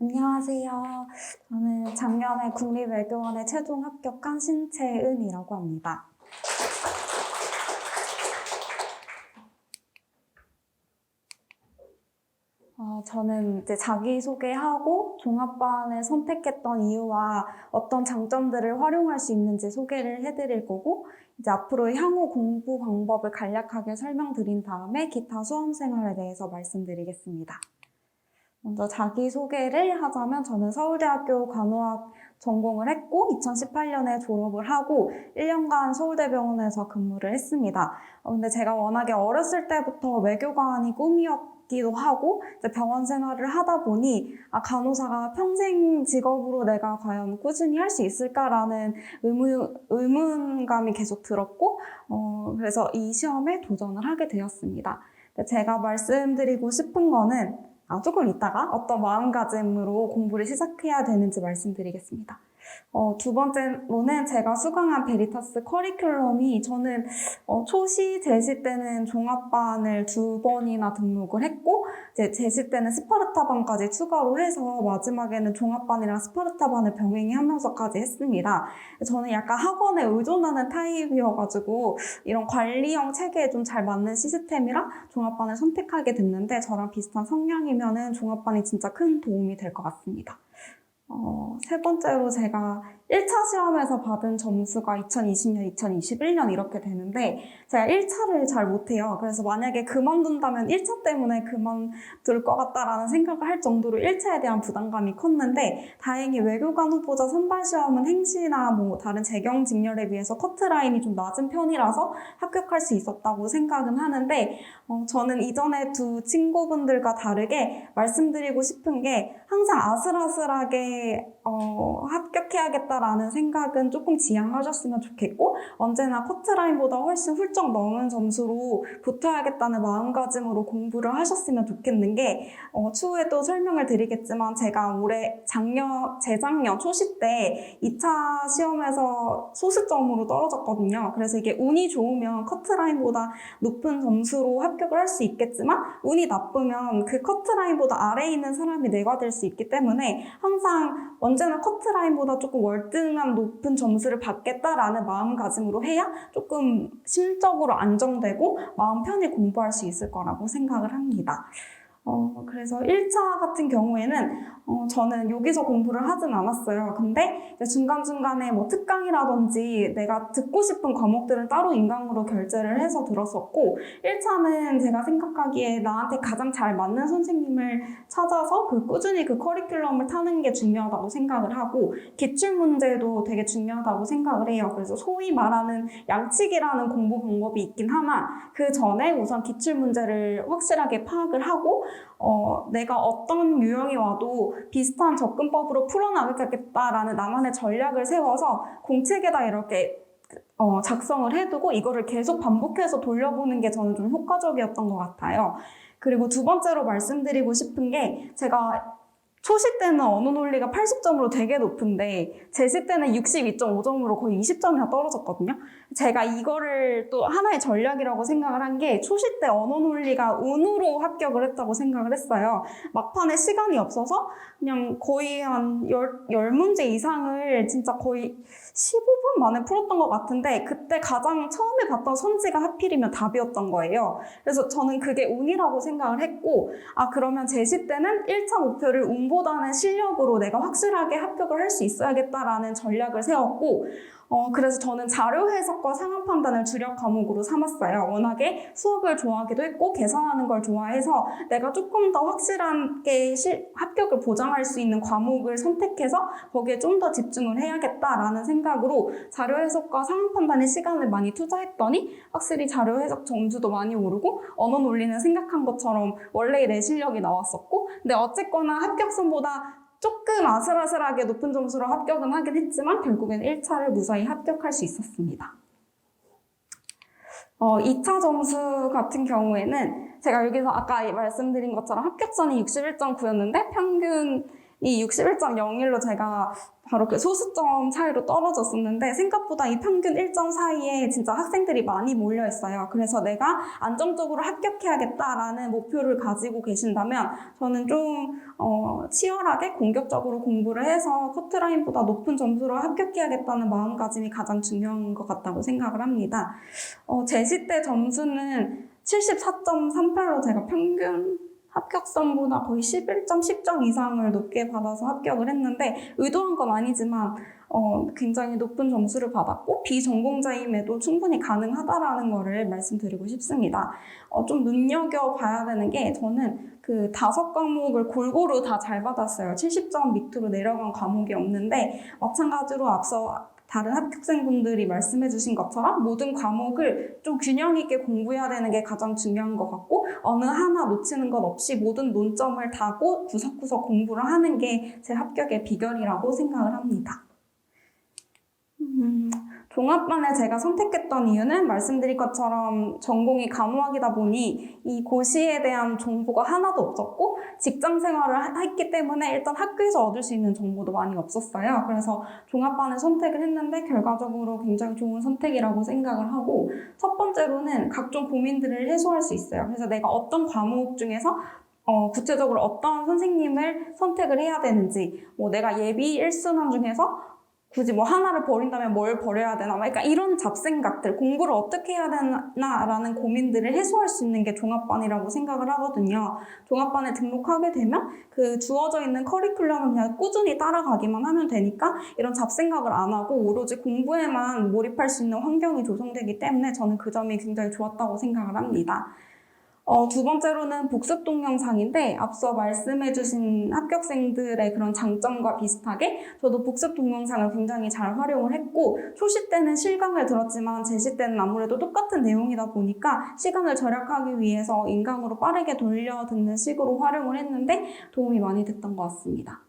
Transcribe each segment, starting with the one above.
안녕하세요. 저는 작년에 국립외교원에 최종 합격한 신채은이라고 합니다. 어, 저는 이제 자기소개하고 종합반을 선택했던 이유와 어떤 장점들을 활용할 수 있는지 소개를 해드릴 거고, 이제 앞으로 향후 공부 방법을 간략하게 설명드린 다음에 기타 수험 생활에 대해서 말씀드리겠습니다. 먼저 자기소개를 하자면 저는 서울대학교 간호학 전공을 했고 2018년에 졸업을 하고 1년간 서울대병원에서 근무를 했습니다. 어, 근데 제가 워낙에 어렸을 때부터 외교관이 꿈이었기도 하고 병원 생활을 하다 보니 아, 간호사가 평생 직업으로 내가 과연 꾸준히 할 수 있을까라는 의문, 의문감이 계속 들었고 어, 그래서 이 시험에 도전을 하게 되었습니다. 제가 말씀드리고 싶은 거는 아, 조금 있다가 어떤 마음가짐으로 공부를 시작해야 되는지 말씀드리겠습니다. 어, 두 번째로는 제가 수강한 베리타스 커리큘럼이 저는 어, 초시, 재시 때는 종합반을 두 번이나 등록을 했고 이제 재시 때는 스파르타반까지 추가로 해서 마지막에는 종합반이랑 스파르타반을 병행해 하면서까지 했습니다. 저는 약간 학원에 의존하는 타입이어가지고 이런 관리형 체계에 좀 잘 맞는 시스템이라 종합반을 선택하게 됐는데 저랑 비슷한 성향이면은 종합반이 진짜 큰 도움이 될 것 같습니다. 어, 세 번째로 제가 1차 시험에서 받은 점수가 2020년, 2021년 이렇게 되는데 제가 1차를 잘 못해요. 그래서 만약에 그만둔다면 1차 때문에 그만둘 것 같다라는 생각을 할 정도로 1차에 대한 부담감이 컸는데 다행히 외교관 후보자 선발 시험은 행시나 뭐 다른 재경 직렬에 비해서 커트라인이 좀 낮은 편이라서 합격할 수 있었다고 생각은 하는데 어, 저는 이전에 두 친구분들과 다르게 말씀드리고 싶은 게 항상 아슬아슬하게 어, 합격해야겠다라는 생각은 조금 지양하셨으면 좋겠고 언제나 커트라인보다 훨씬 훌쩍 넘은 점수로 붙어야겠다는 마음가짐으로 공부를 하셨으면 좋겠는 게 어, 추후에 또 설명을 드리겠지만 제가 올해 작년 재작년 초시 때 2차 시험에서 소수점으로 떨어졌거든요. 그래서 이게 운이 좋으면 커트라인보다 높은 점수로 합격을 할 수 있겠지만 운이 나쁘면 그 커트라인보다 아래에 있는 사람이 내가 될 수 있기 때문에 항상 언제나 커트라인보다 조금 월등한 높은 점수를 받겠다라는 마음가짐으로 해야 조금 심적으로 안정되고 마음 편히 공부할 수 있을 거라고 생각을 합니다. 어, 그래서 1차 같은 경우에는 어, 저는 여기서 공부를 하진 않았어요. 근데 중간중간에 뭐 특강이라든지 내가 듣고 싶은 과목들은 따로 인강으로 결제를 해서 들었었고 1차는 제가 생각하기에 나한테 가장 잘 맞는 선생님을 찾아서 그 꾸준히 그 커리큘럼을 타는 게 중요하다고 생각을 하고 기출 문제도 되게 중요하다고 생각을 해요. 그래서 소위 말하는 양치기라는 공부 방법이 있긴 하나 그 전에 우선 기출 문제를 확실하게 파악을 하고 어, 내가 어떤 유형이 와도 비슷한 접근법으로 풀어나가겠다라는 나만의 전략을 세워서 공책에다 이렇게 어, 작성을 해두고 이거를 계속 반복해서 돌려보는 게 저는 좀 효과적이었던 것 같아요. 그리고 두 번째로 말씀드리고 싶은 게 제가 초시 때는 언어 논리가 80점으로 되게 높은데 재시 때는 62.5점으로 거의 20점이나 떨어졌거든요. 제가 이거를 또 하나의 전략이라고 생각을 한 게 초시 때 언어 논리가 운으로 합격을 했다고 생각을 했어요. 막판에 시간이 없어서 그냥 거의 한 열, 10문제 이상을 진짜 거의 15분 만에 풀었던 것 같은데 그때 가장 처음에 봤던 선지가 하필이면 답이었던 거예요. 그래서 저는 그게 운이라고 생각을 했고 아 그러면 제시 때는 1차 목표를 운보다는 실력으로 내가 확실하게 합격을 할 수 있어야겠다라는 전략을 세웠고 어, 그래서 저는 자료 해석과 상황 판단을 주력 과목으로 삼았어요. 워낙에 수학을 좋아하기도 했고 계산하는 걸 좋아해서 내가 조금 더 확실하게 실, 합격을 보장할 수 있는 과목을 선택해서 거기에 좀 더 집중을 해야겠다라는 생각으로 자료 해석과 상황 판단에 시간을 많이 투자했더니 확실히 자료 해석 점수도 많이 오르고 언어 논리는 생각한 것처럼 원래의 내 실력이 나왔었고 근데 어쨌거나 합격선보다 조금 아슬아슬하게 높은 점수로 합격은 하긴 했지만 결국엔 1차를 무사히 합격할 수 있었습니다. 어, 2차 점수 같은 경우에는 제가 여기서 아까 말씀드린 것처럼 합격선이 61.9였는데 평균 이 61.01로 제가 바로 그 소수점 차이로 떨어졌었는데 생각보다 이 평균 1점 사이에 진짜 학생들이 많이 몰려 있어요. 그래서 내가 안정적으로 합격해야겠다라는 목표를 가지고 계신다면 저는 좀 어, 치열하게 공격적으로 공부를 해서 커트라인보다 높은 점수로 합격해야겠다는 마음가짐이 가장 중요한 것 같다고 생각을 합니다. 어, 제시 때 점수는 74.38로 제가 평균 합격선보다 거의 11점, 10점 이상을 높게 받아서 합격을 했는데 의도한 건 아니지만 어, 굉장히 높은 점수를 받았고 비전공자임에도 충분히 가능하다라는 거를 말씀드리고 싶습니다. 어, 좀 눈여겨봐야 되는 게 저는 그 다섯 과목을 골고루 다 잘 받았어요. 70점 밑으로 내려간 과목이 없는데 마찬가지로 앞서 다른 합격생분들이 말씀해 주신 것처럼 모든 과목을 좀 균형 있게 공부해야 되는 게 가장 중요한 것 같고 어느 하나 놓치는 것 없이 모든 논점을 다고 구석구석 공부를 하는 게 제 합격의 비결이라고 생각을 합니다. 음, 종합반을 제가 선택했던 이유는 말씀드린 것처럼 전공이 간호학이다 보니 이 고시에 대한 정보가 하나도 없었고 직장 생활을 하- 했기 때문에 일단 학교에서 얻을 수 있는 정보도 많이 없었어요. 그래서 종합반을 선택을 했는데 결과적으로 굉장히 좋은 선택이라고 생각을 하고 첫 번째로는 각종 고민들을 해소할 수 있어요. 그래서 내가 어떤 과목 중에서 어, 구체적으로 어떤 선생님을 선택을 해야 되는지, 뭐 내가 예비 1순환 중에서 굳이 뭐 하나를 버린다면 뭘 버려야 되나, 막 그러니까 이런 잡생각들, 공부를 어떻게 해야 되나라는 고민들을 해소할 수 있는 게 종합반이라고 생각을 하거든요. 종합반에 등록하게 되면 그 주어져 있는 커리큘럼을 그냥 꾸준히 따라가기만 하면 되니까 이런 잡생각을 안 하고 오로지 공부에만 몰입할 수 있는 환경이 조성되기 때문에 저는 그 점이 굉장히 좋았다고 생각을 합니다. 어, 두 번째로는 복습 동영상인데 앞서 말씀해주신 합격생들의 그런 장점과 비슷하게 저도 복습 동영상을 굉장히 잘 활용을 했고 초시 때는 실강을 들었지만 제시 때는 아무래도 똑같은 내용이다 보니까 시간을 절약하기 위해서 인강으로 빠르게 돌려 듣는 식으로 활용을 했는데 도움이 많이 됐던 것 같습니다.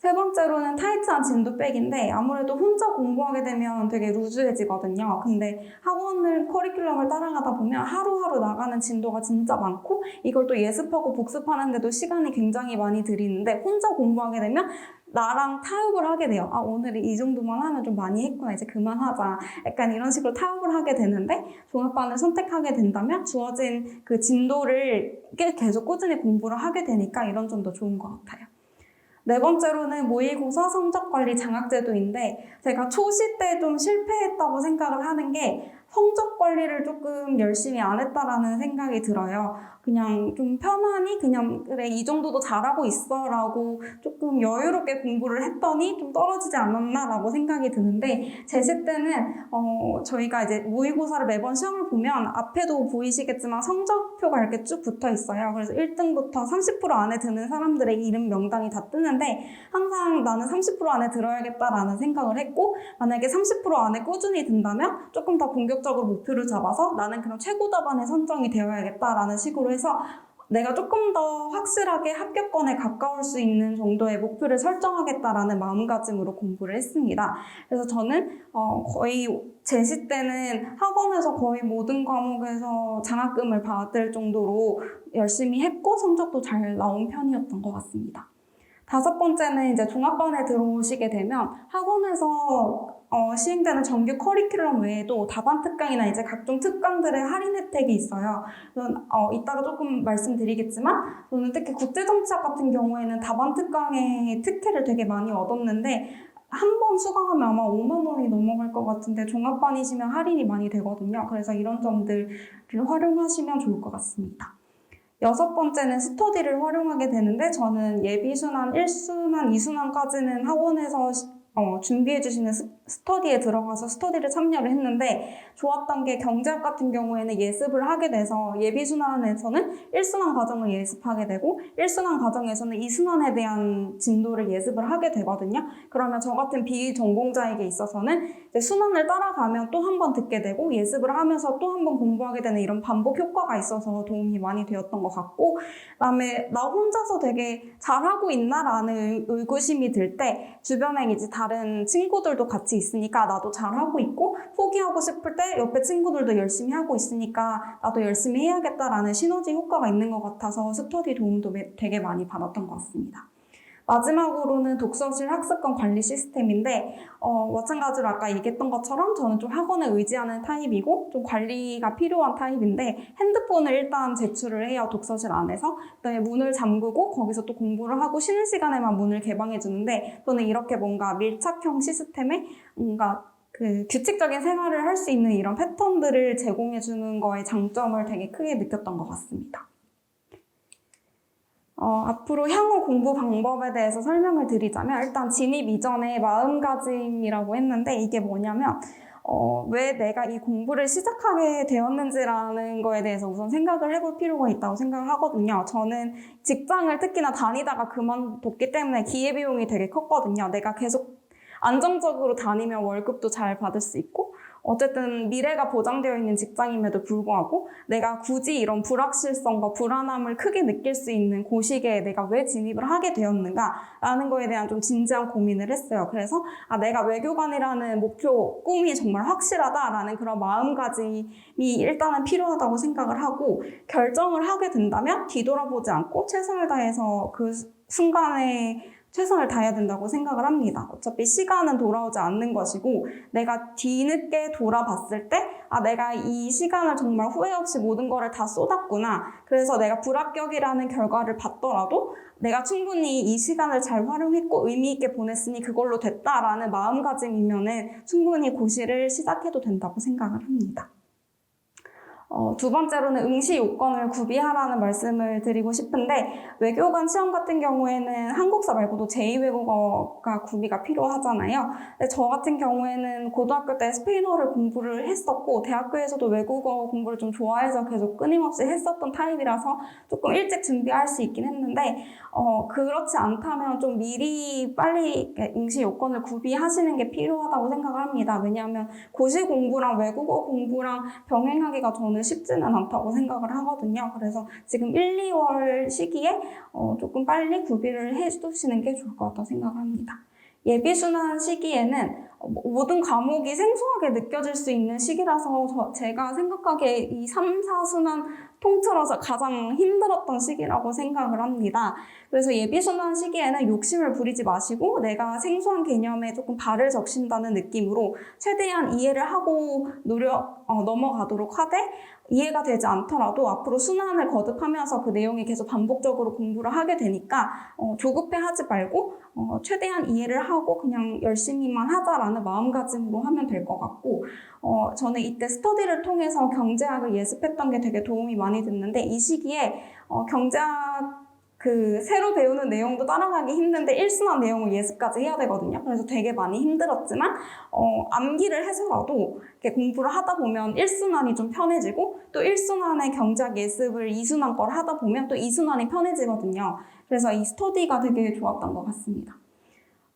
세 번째로는 타이트한 진도백인데 아무래도 혼자 공부하게 되면 되게 루즈해지거든요. 근데 학원을 커리큘럼을 따라가다 보면 하루하루 나가는 진도가 진짜 많고 이걸 또 예습하고 복습하는데도 시간이 굉장히 많이 들이는데 혼자 공부하게 되면 나랑 타협을 하게 돼요. 아, 오늘 이 정도만 하면 좀 많이 했구나. 이제 그만하자. 약간 이런 식으로 타협을 하게 되는데 종합반을 선택하게 된다면 주어진 그 진도를 꽤 계속 꾸준히 공부를 하게 되니까 이런 점도 좋은 것 같아요. 네 번째로는 모의고사 성적 관리 장학제도인데 제가 초시 때 좀 실패했다고 생각을 하는 게 성적 관리를 조금 열심히 안 했다라는 생각이 들어요. 그냥 좀 편안히 그냥 그래 이 정도도 잘하고 있어라고 조금 여유롭게 공부를 했더니 좀 떨어지지 않았나라고 생각이 드는데 제시 때는 어 저희가 이제 모의고사를 매번 시험을 보면 앞에도 보이시겠지만 성적표가 이렇게 쭉 붙어 있어요. 그래서 1등부터 30% 안에 드는 사람들의 이름 명단이 다 뜨는데 항상 나는 30% 안에 들어야겠다라는 생각을 했고 만약에 30% 안에 꾸준히 든다면 조금 더 공격적으로 목표를 잡아서 나는 그럼 최고 답안에 선정이 되어야겠다라는 식으로 해서 내가 조금 더 확실하게 합격권에 가까울 수 있는 정도의 목표를 설정하겠다라는 마음가짐으로 공부를 했습니다. 그래서 저는 어, 거의 제시 때는 학원에서 거의 모든 과목에서 장학금을 받을 정도로 열심히 했고 성적도 잘 나온 편이었던 것 같습니다. 다섯 번째는 이제 종합반에 들어오시게 되면 학원에서 어, 시행되는 정규 커리큘럼 외에도 다반 특강이나 이제 각종 특강들의 할인 혜택이 있어요. 저는 어, 이따가 조금 말씀드리겠지만 저는 특히 국제 정치학 같은 경우에는 다반 특강의 특혜를 되게 많이 얻었는데 한 번 수강하면 아마 5만 원이 넘어갈 것 같은데 종합반이시면 할인이 많이 되거든요. 그래서 이런 점들을 활용하시면 좋을 것 같습니다. 여섯 번째는 스터디를 활용하게 되는데 저는 예비순환 1순환, 2순환까지는 학원에서 시- 어, 준비해 주시는 스- 스터디에 들어가서 스터디를 참여를 했는데 좋았던 게 경제학 같은 경우에는 예습을 하게 돼서 예비순환에서는 1순환 과정을 예습하게 되고 1순환 과정에서는 2순환에 대한 진도를 예습을 하게 되거든요. 그러면 저 같은 비전공자에게 있어서는 순환을 따라가면 또 한 번 듣게 되고 예습을 하면서 또 한 번 공부하게 되는 이런 반복 효과가 있어서 도움이 많이 되었던 것 같고 그다음에 나 혼자서 되게 잘하고 있나라는 의구심이 들 때 주변에 이제 다른 친구들도 같이 있으니까 나도 잘하고 있고 포기하고 싶을 때 옆에 친구들도 열심히 하고 있으니까 나도 열심히 해야겠다라는 시너지 효과가 있는 것 같아서 스터디 도움도 매- 되게 많이 받았던 것 같습니다. 마지막으로는 독서실 학습권 관리 시스템인데 어, 마찬가지로 아까 얘기했던 것처럼 저는 좀 학원에 의지하는 타입이고 좀 관리가 필요한 타입인데 핸드폰을 일단 제출을 해요 독서실 안에서 그다음에 문을 잠그고 거기서 또 공부를 하고 쉬는 시간에만 문을 개방해 주는데 저는 이렇게 뭔가 밀착형 시스템에 뭔가 그 규칙적인 생활을 할 수 있는 이런 패턴들을 제공해 주는 거에 장점을 되게 크게 느꼈던 것 같습니다. 어, 앞으로 향후 공부 방법에 대해서 설명을 드리자면 일단 진입 이전에 마음가짐이라고 했는데 이게 뭐냐면 어, 왜 내가 이 공부를 시작하게 되었는지라는 거에 대해서 우선 생각을 해볼 필요가 있다고 생각을 하거든요. 저는 직장을 특히나 다니다가 그만뒀기 때문에 기회비용이 되게 컸거든요. 내가 계속 안정적으로 다니면 월급도 잘 받을 수 있고 어쨌든 미래가 보장되어 있는 직장임에도 불구하고 내가 굳이 이런 불확실성과 불안함을 크게 느낄 수 있는 고시계에 내가 왜 진입을 하게 되었는가라는 거에 대한 좀 진지한 고민을 했어요. 그래서 아 내가 외교관이라는 목표 꿈이 정말 확실하다라는 그런 마음가짐이 일단은 필요하다고 생각을 하고 결정을 하게 된다면 뒤돌아보지 않고 최선을 다해서 그 순간에 최선을 다해야 된다고 생각을 합니다. 어차피 시간은 돌아오지 않는 것이고 내가 뒤늦게 돌아봤을 때 아, 내가 이 시간을 정말 후회 없이 모든 거를 다 쏟았구나. 그래서 내가 불합격이라는 결과를 받더라도 내가 충분히 이 시간을 잘 활용했고 의미 있게 보냈으니 그걸로 됐다라는 마음가짐이면은 충분히 고시를 시작해도 된다고 생각을 합니다. 어, 두 번째로는 응시 요건을 구비하라는 말씀을 드리고 싶은데 외교관 시험 같은 경우에는 한국사 말고도 제2외국어가 구비가 필요하잖아요. 근데 저 같은 경우에는 고등학교 때 스페인어를 공부를 했었고 대학교에서도 외국어 공부를 좀 좋아해서 계속 끊임없이 했었던 타입이라서 조금 일찍 준비할 수 있긴 했는데 어, 그렇지 않다면 좀 미리 빨리 응시 요건을 구비하시는 게 필요하다고 생각을 합니다. 왜냐하면 고시 공부랑 외국어 공부랑 병행하기가 저는 쉽지는 않다고 생각을 하거든요. 그래서 지금 1, 2월 시기에 어, 조금 빨리 구비를 해두시는 게 좋을 것 같다고 생각을 합니다. 예비순환 시기에는 모든 과목이 생소하게 느껴질 수 있는 시기라서 저- 제가 생각하기에 이 3, 4순환 통틀어서 가장 힘들었던 시기라고 생각을 합니다. 그래서 예비순환 시기에는 욕심을 부리지 마시고 내가 생소한 개념에 조금 발을 적신다는 느낌으로 최대한 이해를 하고 노력, 어, 넘어가도록 하되 이해가 되지 않더라도 앞으로 순환을 거듭하면서 그 내용이 계속 반복적으로 공부를 하게 되니까 어, 조급해 하지 말고 어, 최대한 이해를 하고 그냥 열심히만 하자라는 마음가짐으로 하면 될 것 같고 어, 저는 이때 스터디를 통해서 경제학을 예습했던 게 되게 도움이 많이 됐는데 이 시기에 어, 경제학 그 새로 배우는 내용도 따라가기 힘든데 일순환 내용을 예습까지 해야 되거든요. 그래서 되게 많이 힘들었지만 어, 암기를 해서라도 이렇게 공부를 하다 보면 1순환이 좀 편해지고 또 1순환의 경제학 예습을 2순환 걸 하다 보면 또 2순환이 편해지거든요. 그래서 이 스터디가 되게 좋았던 것 같습니다.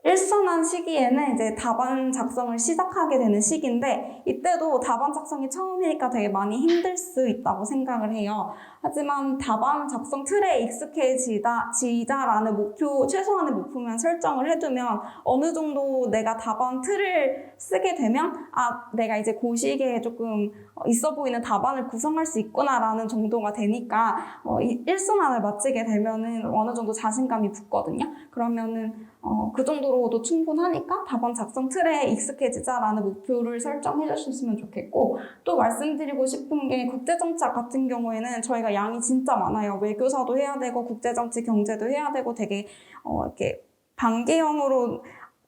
일순환 시기에는 이제 답안 작성을 시작하게 되는 시기인데 이때도 답안 작성이 처음이니까 되게 많이 힘들 수 있다고 생각을 해요. 하지만 답안 작성 틀에 익숙해지다 지자라는 목표 최소한의 목표만 설정을 해두면 어느 정도 내가 답안 틀을 쓰게 되면 아 내가 이제 고시기에 조금 있어 보이는 답안을 구성할 수 있구나라는 정도가 되니까 어, 이 1순환을 마치게 되면은 어느 정도 자신감이 붙거든요. 그러면은 어, 그 정도로도 충분하니까 답안 작성 틀에 익숙해지자라는 목표를 설정해 주셨으면 좋겠고 또 말씀드리고 싶은 게 국제정치학 같은 경우에는 저희가 양이 진짜 많아요. 외교사도 해야 되고 국제정치 경제도 해야 되고 되게 어, 이렇게 반개형으로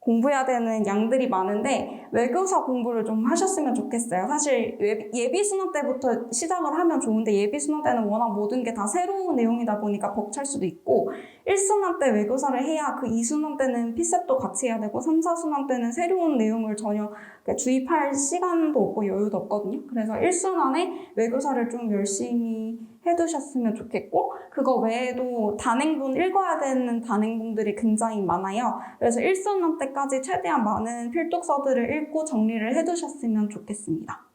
공부해야 되는 양들이 많은데 외교사 공부를 좀 하셨으면 좋겠어요. 사실 예- 예비 수능 때부터 시작을 하면 좋은데 예비 수능 때는 워낙 모든 게 다 새로운 내용이다 보니까 벅찰 수도 있고 1순환 때 외교사를 해야 그 2순환 때는 피셋도 같이 해야 되고 3, 4순환 때는 새로운 내용을 전혀 주입할 시간도 없고 여유도 없거든요. 그래서 1순환에 외교사를 좀 열심히 해두셨으면 좋겠고 그거 외에도 단행본 읽어야 되는 단행본들이 굉장히 많아요. 그래서 1순환 때까지 최대한 많은 필독서들을 읽고 정리를 해두셨으면 좋겠습니다.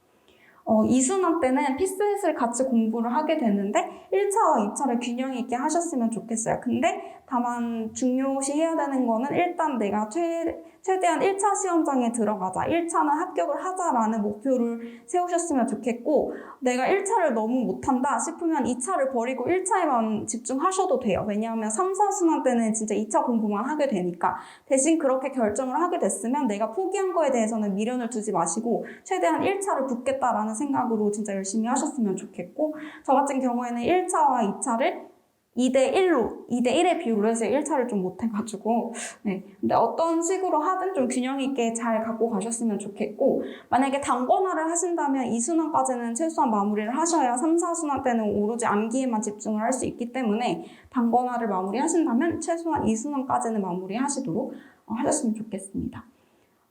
어, 2순환 때는 피스햇을 같이 공부를 하게 되는데 1차와 2차를 균형 있게 하셨으면 좋겠어요. 근데 다만 중요시 해야 되는 거는 일단 내가 최, 최대한 1차 시험장에 들어가자. 1차는 합격을 하자라는 목표를 세우셨으면 좋겠고, 내가 1차를 너무 못한다 싶으면 2차를 버리고 1차에만 집중하셔도 돼요. 왜냐하면 3, 4순환 때는 진짜 2차 공부만 하게 되니까. 대신 그렇게 결정을 하게 됐으면 내가 포기한 거에 대해서는 미련을 두지 마시고, 최대한 1차를 붙겠다라는 생각으로 진짜 열심히 하셨으면 좋겠고, 저 같은 경우에는 1차와 2차를 2대 1로, 2대 1의 비율로 해서 1차를 좀 못해가지고, 네. 근데 어떤 식으로 하든 좀 균형 있게 잘 갖고 가셨으면 좋겠고, 만약에 단권화를 하신다면 2순환까지는 최소한 마무리를 하셔야 3, 4순환 때는 오로지 암기에만 집중을 할 수 있기 때문에 단권화를 마무리 하신다면 최소한 2순환까지는 마무리 하시도록 어, 하셨으면 좋겠습니다.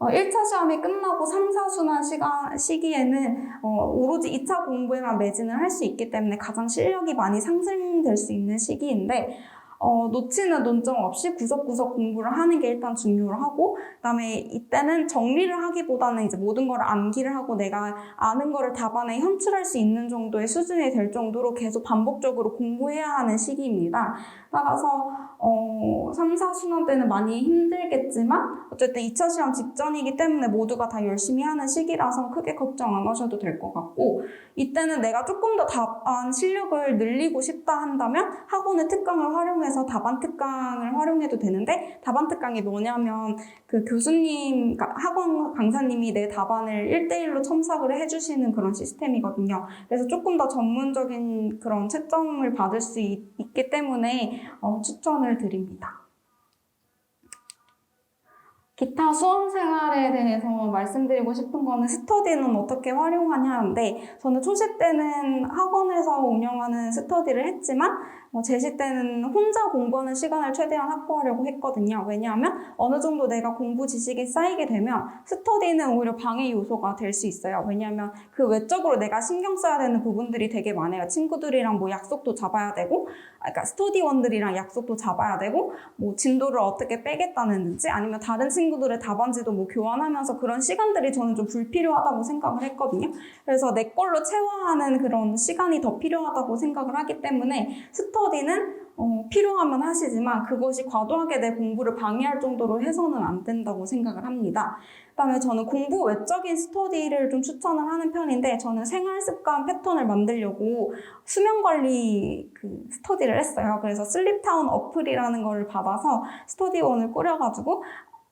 어, 1차 시험이 끝나고 3, 4순환 시간, 시기에는 어, 오로지 2차 공부에만 매진을 할 수 있기 때문에 가장 실력이 많이 상승될 수 있는 시기인데 어, 놓치는 논점 없이 구석구석 공부를 하는 게 일단 중요하고 그다음에 이때는 정리를 하기보다는 이제 모든 걸 암기를 하고 내가 아는 거를 답안에 현출할 수 있는 정도의 수준이 될 정도로 계속 반복적으로 공부해야 하는 시기입니다. 따라서 어, 3, 4순환 때는 많이 힘들겠지만 어쨌든 2차 시험 직전이기 때문에 모두가 다 열심히 하는 시기라서 크게 걱정 안 하셔도 될 것 같고 이때는 내가 조금 더 답안 실력을 늘리고 싶다 한다면 학원의 특강을 활용해서 답안 특강을 활용해도 되는데 답안 특강이 뭐냐면 그 교수님, 그러니까 학원 강사님이 내 답안을 1대1로 첨삭을 해주시는 그런 시스템이거든요. 그래서 조금 더 전문적인 그런 채점을 받을 수 있, 기 때문에 어, 추천을 드립니다. 기타 수험 생활에 대해서 말씀드리고 싶은 거는 스터디는 어떻게 활용하냐인데 저는 초시 때는 학원에서 운영하는 스터디를 했지만 어, 제시 때는 혼자 공부하는 시간을 최대한 확보하려고 했거든요. 왜냐하면 어느 정도 내가 공부 지식이 쌓이게 되면 스터디는 오히려 방해 요소가 될 수 있어요. 왜냐하면 그 외적으로 내가 신경 써야 되는 부분들이 되게 많아요. 친구들이랑 뭐 약속도 잡아야 되고, 아, 그러니까 스터디원들이랑 약속도 잡아야 되고, 뭐 진도를 어떻게 빼겠다는지 아니면 다른 친구들의 답안지도 뭐 교환하면서 그런 시간들이 저는 좀 불필요하다고 생각을 했거든요. 그래서 내 걸로 채워하는 그런 시간이 더 필요하다고 생각을 하기 때문에 스터 디는 어, 필요하면 하시지만 그것이 과도하게 내 공부를 방해할 정도로 해서는 안 된다고 생각을 합니다. 그다음에 저는 공부 외적인 스터디를 좀 추천을 하는 편인데 저는 생활 습관 패턴을 만들려고 수면 관리 그 스터디를 했어요. 그래서 슬립타운 어플이라는 거를 받아서 스터디원을 꾸려가지고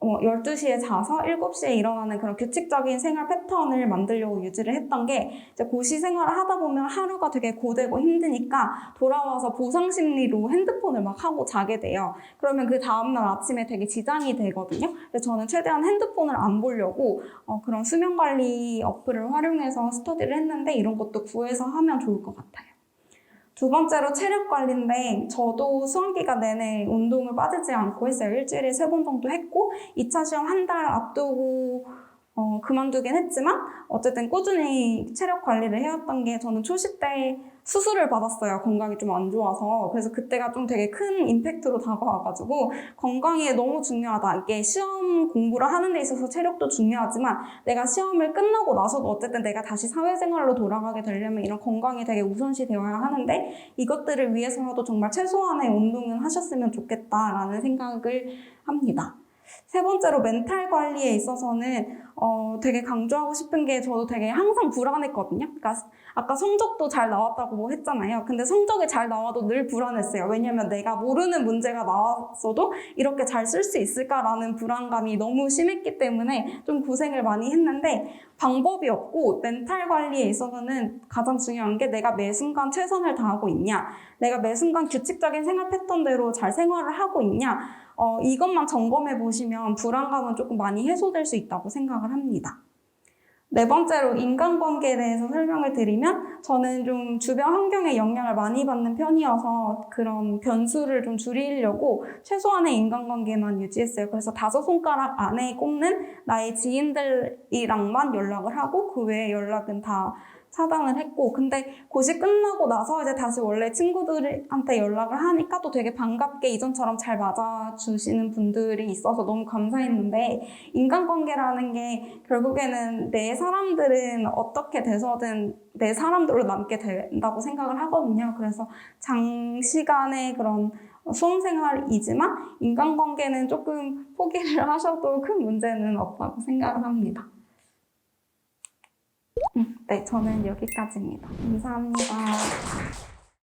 어, 12시에 자서 7시에 일어나는 그런 규칙적인 생활 패턴을 만들려고 유지를 했던 게 이제 고시 생활을 하다 보면 하루가 되게 고되고 힘드니까 돌아와서 보상 심리로 핸드폰을 막 하고 자게 돼요. 그러면 그 다음날 아침에 되게 지장이 되거든요. 그래서 저는 최대한 핸드폰을 안 보려고 어, 그런 수면 관리 어플을 활용해서 스터디를 했는데 이런 것도 구해서 하면 좋을 것 같아요. 두 번째로 체력 관리인데 저도 수험 기간 내내 운동을 빠지지 않고 했어요. 일주일에 세 번 정도 했고 2차 시험 한 달 앞두고 어, 그만두긴 했지만 어쨌든 꾸준히 체력 관리를 해왔던 게 저는 초시 때 수술을 받았어요. 건강이 좀 안 좋아서. 그래서 그때가 좀 되게 큰 임팩트로 다가와가지고 건강이 너무 중요하다. 이게 시험 공부를 하는 데 있어서 체력도 중요하지만 내가 시험을 끝나고 나서도 어쨌든 내가 다시 사회생활로 돌아가게 되려면 이런 건강이 되게 우선시 되어야 하는데 이것들을 위해서라도 정말 최소한의 운동은 하셨으면 좋겠다라는 생각을 합니다. 세 번째로 멘탈 관리에 있어서는 어, 되게 강조하고 싶은 게 저도 되게 항상 불안했거든요. 그러니까 아까 성적도 잘 나왔다고 뭐 했잖아요. 근데 성적이 잘 나와도 늘 불안했어요. 왜냐면 내가 모르는 문제가 나왔어도 이렇게 잘 쓸 수 있을까라는 불안감이 너무 심했기 때문에 좀 고생을 많이 했는데 방법이 없고 멘탈 관리에 있어서는 가장 중요한 게 내가 매 순간 최선을 다하고 있냐, 내가 매 순간 규칙적인 생활 패턴대로 잘 생활을 하고 있냐, 어, 이것만 점검해 보시면 불안감은 조금 많이 해소될 수 있다고 생각을 합니다. 네 번째로 인간관계에 대해서 설명을 드리면 저는 좀 주변 환경에 영향을 많이 받는 편이어서 그런 변수를 좀 줄이려고 최소한의 인간관계만 유지했어요. 그래서 다섯 손가락 안에 꼽는 나의 지인들이랑만 연락을 하고 그 외에 연락은 다 차단을 했고 근데 고시 끝나고 나서 이제 다시 원래 친구들한테 연락을 하니까 또 되게 반갑게 이전처럼 잘 맞아주시는 분들이 있어서 너무 감사했는데 인간관계라는 게 결국에는 내 사람들은 어떻게 돼서든 내 사람들로 남게 된다고 생각을 하거든요. 그래서 장시간의 그런 수험생활이지만 인간관계는 조금 포기를 하셔도 큰 문제는 없다고 생각을 합니다. 네, 저는 여기까지입니다. 감사합니다.